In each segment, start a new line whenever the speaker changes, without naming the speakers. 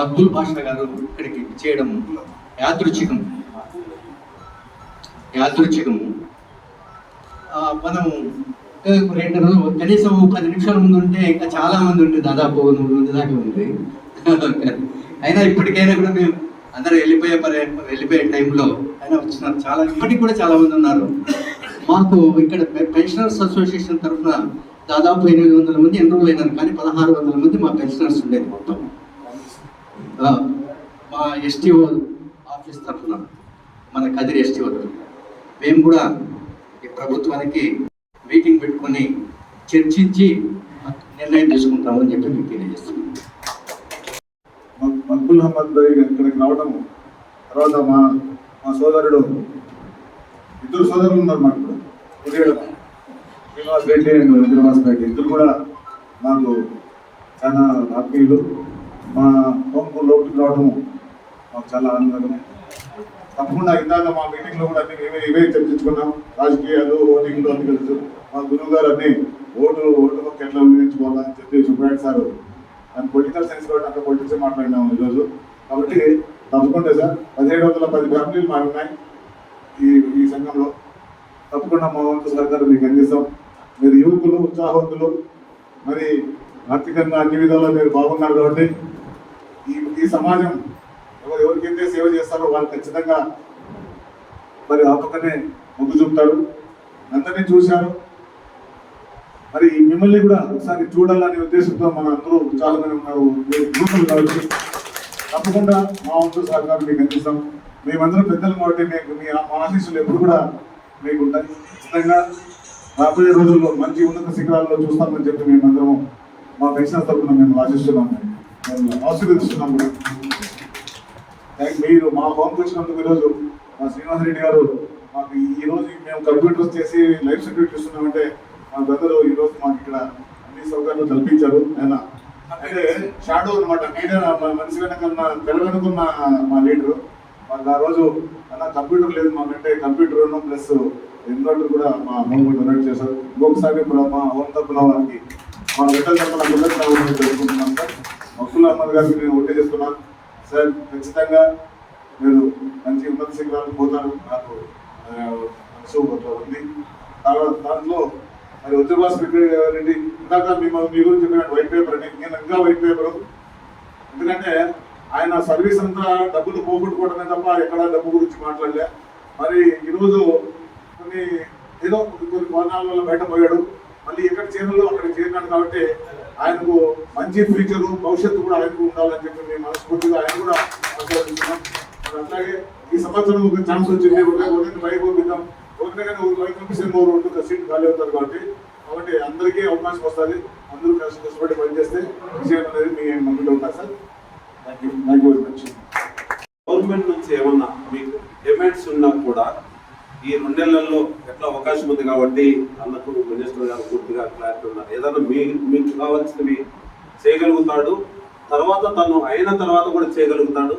అబ్దుల్ భాష గారు ఇక్కడికి చేయడం యాదృచ్ఛికం. యాదృచ్ఛికము మనం మనము రెండు రోజులు కనీసం పది నిమిషాల ముందు ఉంటే ఇంకా చాలా మంది ఉంటే దాదాపు నూరు మంది దాకా ఉంది అయినా ఇప్పటికైనా కూడా మేము అందరూ వెళ్ళిపోయే పరి వెళ్ళిపోయే టైంలో అయినా వచ్చినారు. చాలా ఇప్పటికి కూడా చాలా మంది ఉన్నారు. మాకు ఇక్కడ పె- పెన్షనర్స్ అసోసియేషన్ తరఫున దాదాపు ఎనిమిది వందల మంది ఎన్రోల్ అయినారు. కానీ పదహారు వందల మంది మా పెన్షనర్స్ ఉండేది మొత్తం. మా ఎస్టీఓ ఆఫీస్ తరఫున మన కదిరి ఎస్టీఓ తరఫున మేము కూడా ఈ ప్రభుత్వానికి మీటింగ్ పెట్టుకొని చర్చించి నిర్ణయం తీసుకుంటామని చెప్పి మీకు తెలియజేస్తున్నాం.
మక్బుల్ అహ్మద్ భాయ్ ఇక్కడికి రావడం తర్వాత మా మా సోదరుడు ఇద్దరు సోదరులు ఉన్నారు మాకు ఇప్పుడు శ్రీనివాస్ రెడ్డి అండ్ శ్రీనివాస్ రెడ్డి ఇద్దరు కూడా మాకు చాలా ఆత్మీయులు మా హోంకు లోపలికి రావడం మాకు చాలా ఆనందకరం తప్పకుండా ఇందాక మా మీటింగ్లో కూడా అన్ని ఇవే ఇవే చర్చించుకున్నాం. రాజకీయాలు ఓటింగ్లు అన్ని తెలుసు. మా గురువు గారు అన్ని ఓటు ఓటు హక్కు ఎట్లా వినియోగించుకోవాలని చెప్పి Subrai sir and political science కూడా అక్కడ పొలిటిక్స్ మాట్లాడినాము ఈరోజు. కాబట్టి తప్పకుండా సార్ పదిహేడు వందల పది ఫ్యామిలీలు మాకు ఉన్నాయి ఈ ఈ సంఘంలో. తప్పకుండా మా వంతు సహకారం మీకు అందిస్తాం. మీరు యువకులు ఉత్సాహవంతులు మరి ఆర్థికంగా అన్ని విధాలా మీరు బాగున్నారు కాబట్టి ఈ సమాజం ఎవరు ఎవరికైతే సేవ చేస్తారో వాళ్ళు ఖచ్చితంగా మరి ఆపకనే ముగ్గు చూపుతారు. అందరినీ చూశారు. మరి మిమ్మల్ని కూడా ఒకసారి చూడాలనే ఉద్దేశంతో మన అందరూ చాలా మంది ఉన్నారు. మీరు యువకులు తప్పకుండా మా వంతు సహకారం మీకు అందిస్తాం. మేమందరం పెద్దలు కాబట్టి మీకు మీ మా ఆశీస్సులు ఎప్పుడు కూడా మీకు ఉంటాయి. ఖచ్చితంగా రాబోయే రోజుల్లో మంచి ఉన్నత శిఖరాల్లో చూస్తామని చెప్పి మేమందరం మా పెన్షన్ తరఫున మేము ఆశిస్తున్నాం మేము ఆశీర్వదిస్తున్నాం మీరు మా హోమ్కి వచ్చినందుకు ఈరోజు మా శ్రీనివాస రెడ్డి గారు మాకు ఈ రోజు మేము కంప్యూటర్స్ చేసి లైఫ్ సర్టిఫికేట్ ఇస్తున్నామంటే మా బ్రదరు ఈరోజు మాకు ఇక్కడ అన్ని సౌకర్యాలు కల్పించారు ఆయన అయితే షాడో అనమాట మీడియా మనిషి వెనకన్నా తెర మా లీడరు మాకు ఆ రోజు అలా కంప్యూటర్ లేదు మాకంటే కంప్యూటర్ ప్లస్ ఇన్వర్టర్ కూడా మా హోమ్ డొనేట్ చేశారు. ఇంకొకసారి ఇప్పుడు మా హోమ్ తరపున వారికి మా బిడ్డల తరపున బిడ్డలు తెలుసుకుంటున్నాం సార్ గారికి నేను ఒట్టే చేస్తున్నాను సార్ ఖచ్చితంగా మీరు మంచి ఉన్నత శిఖరాలు పోతారు. నాకు మనసు ఉంది. తర్వాత దాంట్లో మరి ఉత్తరభాస్ రెడ్డి ఇందాక మిమ్మల్ని మీ గురించి చెప్పిన వైట్ పేపర్ అని నేను ఇంకా వైట్ పేపర్ ఎందుకంటే ఆయన సర్వీస్ అంతా డబ్బులు పోగొట్టుకోవడమే తప్ప ఎక్కడ డబ్బు గురించి మాట్లాడలే. మరి ఈరోజు కొన్ని ఏదో కొన్ని కోణాల వల్ల బయట పోయాడు. మళ్ళీ ఎక్కడ చేరాలో అక్కడ చేరినాడు కాబట్టి ఆయనకు మంచి ఫ్యూచర్ భవిష్యత్తు కూడా ఆయనకు ఉండాలని చెప్పి మేము మనస్ఫూర్తిగా ఆయన కూడా ఆశీర్వదిస్తున్నాం. మరి అట్లాగే ఈ సంవత్సరం ఒక ఛాన్స్ వచ్చింది. ఒకటే ఒకటి బయట పంపిద్దాం. ఒకటే కానీ ఒక పంపిస్తే మూడు సీట్ ఖాళీ అవుతారు కాబట్టి కాబట్టి అందరికీ అవకాశం వస్తుంది. అందరూ కలిసి కష్టపడి పనిచేస్తే విజయం అనేది మీ ముందులో ఉంటారు sir. Thank you thank you very much
government నుంచి ఏమన్నా మీకు డిమాండ్స్ ఉన్నా కూడా ఈ రెండేళ్ళలో ఎట్లా అవకాశం ఉంది కాబట్టి అన్నకు మినిస్టర్ గారు పూర్తిగా క్లారిటీ ఉన్నారు. ఏదైనా మీ మీకు కావాల్సినవి చేయగలుగుతాడు. తర్వాత తను అయిన తర్వాత కూడా చేయగలుగుతాడు.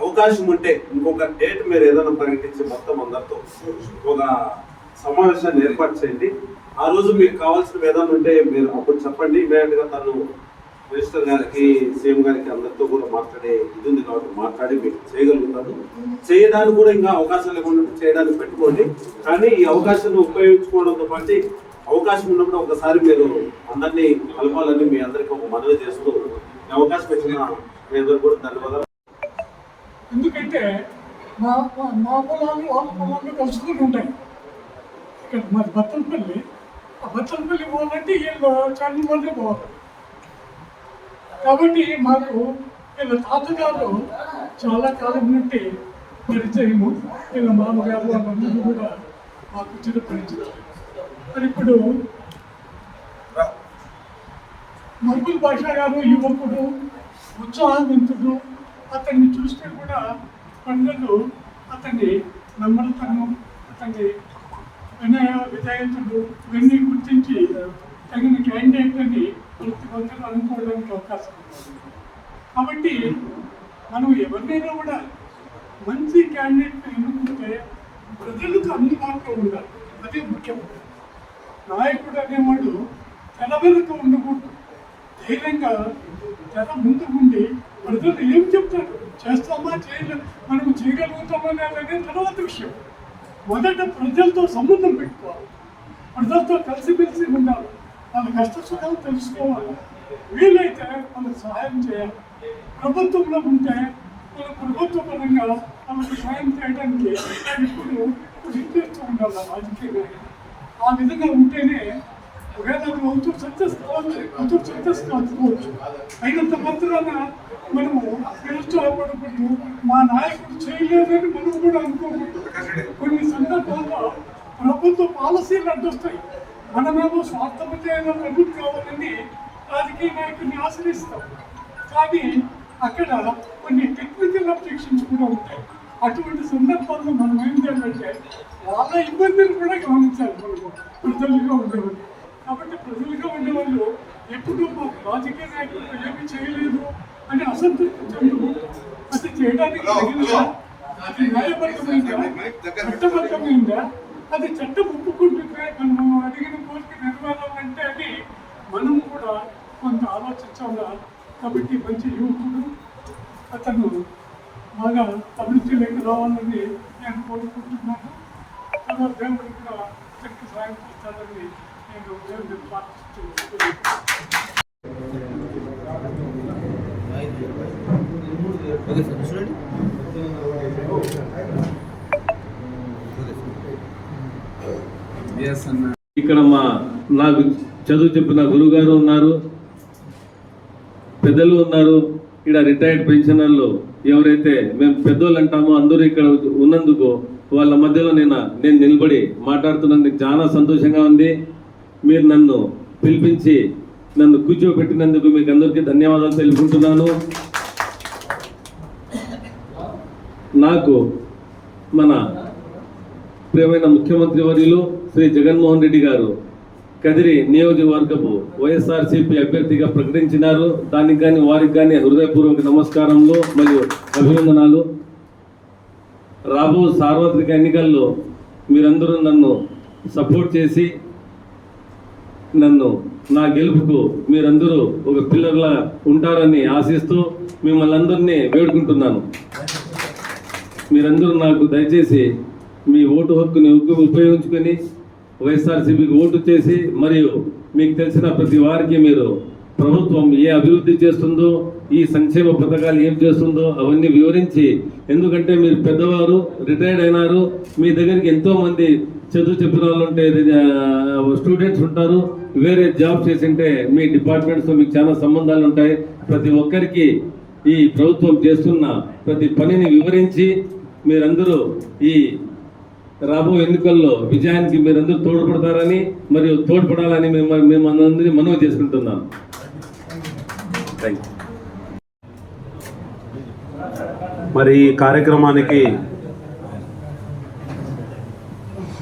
అవకాశం ఉంటే ఇంకొక డేట్ మీరు ఏదైనా ప్రకటించి మొత్తం అందరితో ఒక సమావేశాన్ని ఏర్పాటు చేయండి. ఆ రోజు మీకు కావాల్సినవి ఏదైనా ఉంటే మీరు అప్పుడు చెప్పండి. ఇమీడియట్ తను మినిస్టర్ గారికి సీఎం గారికి అందరితో కూడా మాట్లాడే ఇది ఉంది కాబట్టి మాట్లాడి మీరు చేయగలుగుతారు చేయడానికి కూడా ఇంకా అవకాశం లేకుండా చేయడానికి పెట్టుకోండి. కానీ ఈ అవకాశాన్ని ఉపయోగించుకోవడంతో పాటు అవకాశం ఉన్నప్పుడు ఒకసారి మీరు అందరినీ కలపాలని మీ అందరికీ ఒక మనవి చేస్తూ ఈ అవకాశం ఇచ్చిన మీ అందరూ కూడా ధన్యవాదాలు.
ఎందుకంటే మా మా మా పొలాలు వాళ్ళ పొలాలు కలుసుకుని ఉంటాయి. ఇక్కడ మాది బత్తలపల్లి ఆ బత్తలపల్లి పోవాలంటే వీళ్ళు చాలా మంది పోవాలి. కాబట్టి మాకు వీళ్ళ తాతగారు చాలా కాలం నుండి పరిచయము. వీళ్ళ మామగారు వాళ్ళందరూ కూడా మాకు చిరపరిచిత మరి ఇప్పుడు మర్బుల్ భాష గారు యువకుడు ఉత్సాహవంతుడు. అతన్ని చూస్తే కూడా పండుగలు అతన్ని నమ్మలతనం అతన్ని వినయ విధేయతుడు ఇవన్నీ గుర్తించి తగిన క్యాండిడేట్ అని ప్రతి అనుకోవడానికి అవకాశం కాబట్టి మనం ఎవరినైనా కూడా మంచి క్యాండిడేట్ ఎన్నుకుంటే ప్రజలకు అందుబాటులో ఉండాలి. అదే ముఖ్యం. నాయకుడు అనేవాడు తెల వెనుక ఉండకూడదు. ధైర్యంగా తెల ముందుకుండి ఉండి ప్రజలు ఏం చెప్తారు? చేస్తామా? చేయలేదు మనం చేయగలుగుతామా? అనేది తర్వాత విషయం. మొదట ప్రజలతో సంబంధం పెట్టుకోవాలి. ప్రజలతో కలిసిమెలిసి ఉండాలి. వాళ్ళ కష్ట సుఖాలు తెలుసుకోవాలి వీలైతే వాళ్ళకి సహాయం చేయాలి. ప్రభుత్వంలో ఉంటే మన ప్రభుత్వ పరంగా వాళ్ళకి సహాయం చేయడానికి ఇప్పుడు కృషి చేస్తూ ఉండాలి రాజకీయ ఆ విధంగా ఉంటేనే ఒకవేళ అది అవుతూ సక్సెస్ కావచ్చు అవుతూ సక్సెస్ కావచ్చు అయినంత మాత్రాన మనము నిరుత్సాహపడకూడదు మా నాయకుడు చేయలేదని మనం కూడా అనుకోకూడదు. కొన్ని సందర్భాల్లో ప్రభుత్వ పాలసీలు అడ్డొస్తాయి. మనమేమో స్వార్థపరమైన ప్రభుత్వం కావాలని రాజకీయ నాయకుడిని ఆశ్రయిస్తాం. కానీ అక్కడ కొన్ని టెక్నికల్ అబ్జెక్షన్స్ కూడా ఉంటాయి. అటువంటి సందర్భాల్లో మనం ఏం చేయాలంటే వాళ్ళ ఇబ్బందులు కూడా గమనించాలి మనము ప్రజలుగా ఉండేవాళ్ళు. కాబట్టి ప్రజలుగా ఉండేవాళ్ళు ఎప్పుడు మాకు రాజకీయ నాయకులు ఏమి చేయలేదు అని అసంతృప్తి చెందు అది చేయడానికి తగినదా? అది న్యాయబద్ధమైందా? చట్టబద్ధమైందా? అది చట్టం ఒప్పుకుంటుంటే మనం అడిగిన కోరిక అంటే అది మనం కూడా కొంత ఆలోచించాలా కాబట్టి మంచి యువకుడు అతను బాగా అభివృద్ధిలోకి రావాలని నేను కోరుకుంటున్నాను. అలా దేవుడు కూడా చక్కటి సాయం చేస్తానని నేను దేవుడిని ప్రార్థిస్తున్నాను
ఇక్కడ మా నాకు చదువు చెప్పిన గురుగారు ఉన్నారు. పెద్దలు ఉన్నారు. ఇక్కడ రిటైర్డ్ పెన్షనర్లు ఎవరైతే మేము పెద్దోళ్ళు అంటామో అందరూ ఇక్కడ ఉన్నందుకు వాళ్ళ మధ్యలో నేను నేను నిలబడి మాట్లాడుతున్నందుకు చాలా సంతోషంగా ఉంది. మీరు నన్ను పిలిపించి నన్ను కూర్చోబెట్టినందుకు మీకు అందరికీ ధన్యవాదాలు తెలుపుకుంటున్నాను. నాకు మన ప్రియమైన ముఖ్యమంత్రి వర్యులు శ్రీ జగన్మోహన్ రెడ్డి గారు కదిరి నియోజకవర్గపు వైఎస్ఆర్సీపీ అభ్యర్థిగా ప్రకటించినారు. దానికి కానీ వారికి కానీ హృదయపూర్వక నమస్కారములు మరియు అభినందనాలు. రాబో సార్వత్రిక ఎన్నికల్లో మీరందరూ నన్ను సపోర్ట్ చేసి నన్ను నా గెలుపుకు మీరందరూ ఒక పిల్లర్లా ఉంటారని ఆశిస్తూ మిమ్మల్ని అందరినీ వేడుకుంటున్నాను. మీరందరూ నాకు దయచేసి మీ ఓటు హక్కుని ఉపయోగించుకొని వైఎస్ఆర్సీపీకి ఓటు చేసి మరియు మీకు తెలిసిన ప్రతి వారికి మీరు ప్రభుత్వం ఏ అభివృద్ధి చేస్తుందో ఈ సంక్షేమ పథకాలు ఏం చేస్తుందో అవన్నీ వివరించి ఎందుకంటే మీరు పెద్దవారు రిటైర్డ్ అయినారు మీ దగ్గరికి ఎంతో మంది చదువు చెప్పిన వాళ్ళు ఉంటే స్టూడెంట్స్ ఉంటారు వేరే జాబ్ చేసింటే మీ డిపార్ట్మెంట్స్తో మీకు చాలా సంబంధాలు ఉంటాయి. ప్రతి ఒక్కరికి ఈ ప్రభుత్వం చేస్తున్న ప్రతి పనిని వివరించి మీరందరూ ఈ రాబో ఎన్నికల్లో విజయానికి మీరందరూ తోడ్పడతారని మరియు తోడ్పడాలని మేము మేము అందరినీ మనవి చేసుకుంటున్నాం. థ్యాంక్ యూ
మరి ఈ కార్యక్రమానికి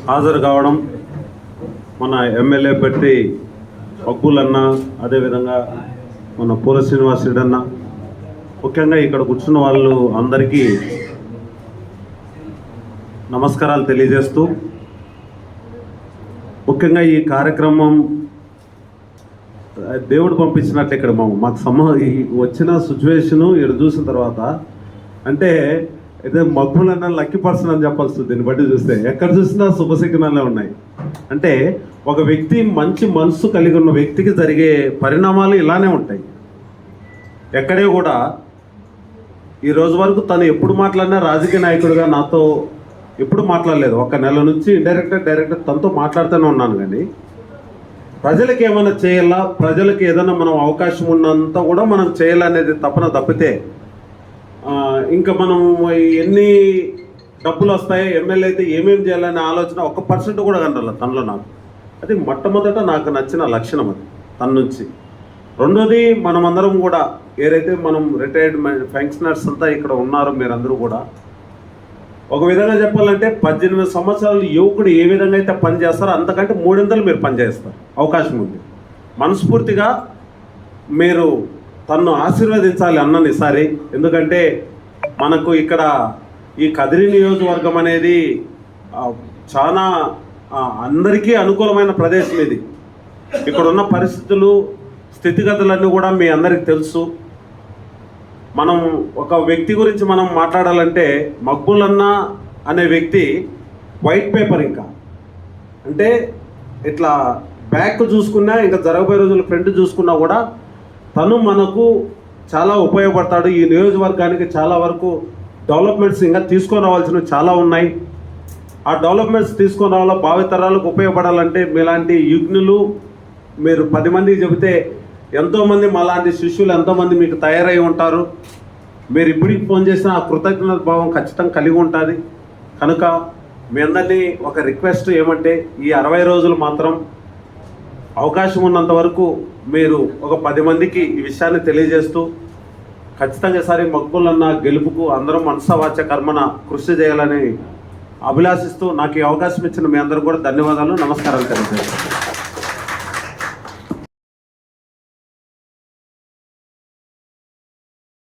హాజరు కావడం మన ఎమ్మెల్యే పెట్టి మక్బూల్ అదేవిధంగా మన పూల శ్రీనివాస్ రెడ్డి అన్న. ముఖ్యంగా ఇక్కడ కూర్చున్న వాళ్ళు అందరికీ నమస్కారాలు తెలియజేస్తూ ముఖ్యంగా ఈ కార్యక్రమం దేవుడు పంపించినట్టు ఇక్కడ మాకు మాకు సమ వచ్చిన సిచ్యువేషను ఇక్కడ చూసిన తర్వాత అంటే అయితే మగ్గులన్న లక్కీ పర్సన్ అని చెప్పాల్సి దీన్ని బట్టి చూస్తే. ఎక్కడ చూసినా శుభశకునాలే ఉన్నాయి. అంటే ఒక వ్యక్తి మంచి మనసు కలిగి ఉన్న వ్యక్తికి జరిగే పరిణామాలు ఇలానే ఉంటాయి. ఎక్కడే కూడా ఈ రోజు వరకు తను ఎప్పుడు మాట్లాడినా రాజకీయ నాయకుడిగా నాతో ఎప్పుడు మాట్లాడలేదు. ఒక నెల నుంచి ఇండైరెక్ట్గా డైరెక్ట్ తనతో మాట్లాడుతూనే ఉన్నాను కానీ ప్రజలకు ఏమైనా చేయాలా? ప్రజలకు ఏదైనా మనం అవకాశం ఉన్నంత కూడా మనం చేయాలనేది తపన తప్పితే ఇంకా మనం ఎన్ని డబ్బులు వస్తాయి ఎమ్మెల్యే అయితే ఏమేమి చేయాలనే ఆలోచన ఒక పర్సెంట్ కూడా కనరాల తనలో నాకు. అది మొట్టమొదట నాకు నచ్చిన లక్షణం అది తన నుంచి. రెండోది మనమందరం కూడా ఏదైతే మనం రిటైర్డ్ ఫెన్షనర్స్ అంతా ఇక్కడ ఉన్నారో మీరందరూ కూడా ఒక విధంగా చెప్పాలంటే పద్దెనిమిది సంవత్సరాలు యువకుడు ఏ విధంగా అయితే పని చేస్తారో అంతకంటే మూడింతలు మీరు పనిచేస్తారు అవకాశం ఉంది. మనస్ఫూర్తిగా మీరు తన్ను ఆశీర్వదించాలి అన్నని ఈసారి. ఎందుకంటే మనకు ఇక్కడ ఈ కదిరి నియోజకవర్గం అనేది చాలా అందరికీ అనుకూలమైన ప్రదేశం ఇది. ఇక్కడ ఉన్న పరిస్థితులు స్థితిగతులన్నీ కూడా మీ అందరికి తెలుసు. మనం ఒక వ్యక్తి గురించి మనం మాట్లాడాలంటే మక్బులన్న అనే వ్యక్తి వైట్ పేపర్ ఇంకా. అంటే ఇట్లా బ్యాక్ చూసుకున్నా ఇంకా జరగబోయే రోజులు ఫ్రంట్ చూసుకున్నా కూడా తను మనకు చాలా ఉపయోగపడతాడు. ఈ నియోజకవర్గానికి చాలా వరకు డెవలప్మెంట్స్ ఇంకా తీసుకొని రావాల్సినవి చాలా ఉన్నాయి. ఆ డెవలప్మెంట్స్ తీసుకొని రావాలో భావితరాలకు ఉపయోగపడాలంటే మీలాంటి యుగ్నులు మీరు పది మందికి చెబితే ఎంతోమంది మాలాంటి శిష్యులు ఎంతోమంది మీకు తయారై ఉంటారు. మీరు ఇప్పటికి ఫోన్ చేసిన ఆ కృతజ్ఞత భావం ఖచ్చితంగా కలిగి ఉంటుంది. కనుక మీ అందరినీ ఒక రిక్వెస్ట్ ఏమంటే ఈ అరవై రోజులు మాత్రం అవకాశం ఉన్నంత వరకు మీరు ఒక పది మందికి ఈ విషయాన్ని తెలియజేస్తూ ఖచ్చితంగా సరే మక్కులన్న గెలుపుకు అందరం మనసవాచ కర్మన కృషి చేయాలని అభిలాషిస్తూ నాకు ఈ అవకాశం ఇచ్చిన మీ అందరూ కూడా ధన్యవాదాలు నమస్కారాలు తెలియజేస్తాను.